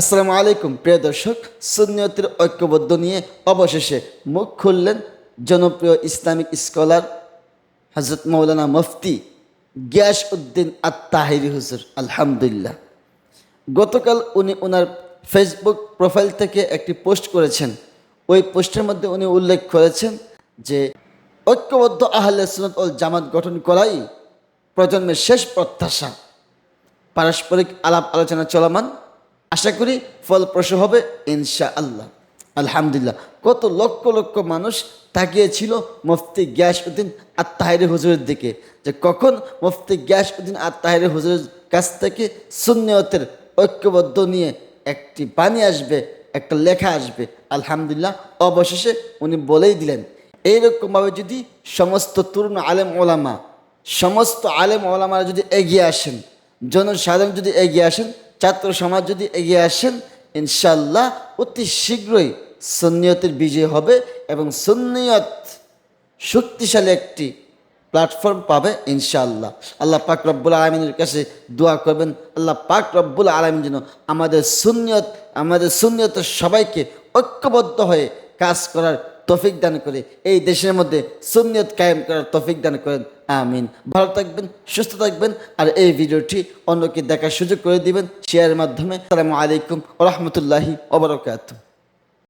আসসালামু আলাইকুম, প্রিয় দর্শক। সুন্নিয়তের ঐক্যবদ্ধ নিয়ে অবশেষে মুখ খুললেন জনপ্রিয় ইসলামিক স্কলার হজরত মৌলানা মুফতি গিয়াস উদ্দিন আত্মাহিরি হুজুর, আলহামদুলিল্লাহ। গতকাল উনি ওনার ফেসবুক প্রোফাইল থেকে একটি পোস্ট করেছেন। ওই পোস্টের মধ্যে উনি উল্লেখ করেছেন যে, ঐক্যবদ্ধ আহলে সুনত ও জামাত গঠন করাই প্রজন্মের শেষ প্রত্যাশা। পারস্পরিক আলাপ আলোচনা চলমান। আশা করি ফলপ্রসূ হবে ইনশা আল্লাহ আলহামদুলিল্লাহ। কত লক্ষ লক্ষ মানুষ তাকিয়েছিল মুফতি গ্যাস উদ্দিন আত্মাহিরি হুজুরের দিকে যে কখন মুফতি গ্যাস উদ্দিন আত্মাহিরি হুজুরের কাছ থেকে সুন্নিয়তের ঐক্যবদ্ধ নিয়ে একটি বাণী আসবে, একটা লেখা আসবে। আলহামদুলিল্লাহ, অবশেষে উনি বলেই দিলেন, এইরকমভাবে যদি সমস্ত তরুণ আলেম ওলামা, সমস্ত আলেম ওলামারা যদি এগিয়ে আসেন, জনসাধারণ যদি এগিয়ে আসেন ছাত্র সমাজ যদি এগিয়ে আসেন ইনশাল্লাহ অতি শীঘ্রই সুন্নিয়তের বিজয় হবে এবং সুন্নিয়ত শক্তিশালী একটি প্ল্যাটফর্ম পাবে ইনশাআল্লাহ। আল্লাহ পাক রব্বুল আলমিনের কাছে দোয়া করবেন, আল্লাহ পাক রব্বুল আলমিন যেন আমাদের সুন্নিয়ত, আমাদের সুন্নিয়তের সবাইকে ঐক্যবদ্ধ হয়ে কাজ করার তফিক দান করে, এই দেশের মধ্যে সুনিয়ত কায়েম করার তফিক দান করেন। আমিন। ভালো থাকবেন, সুস্থ থাকবেন, আর এই ভিডিওটি অন্যকে দেখার সুযোগ করে দিবেন শেয়ারের মাধ্যমে। সালামু আলাইকুম রহমতুল্লাহি ওবরাকাতুহ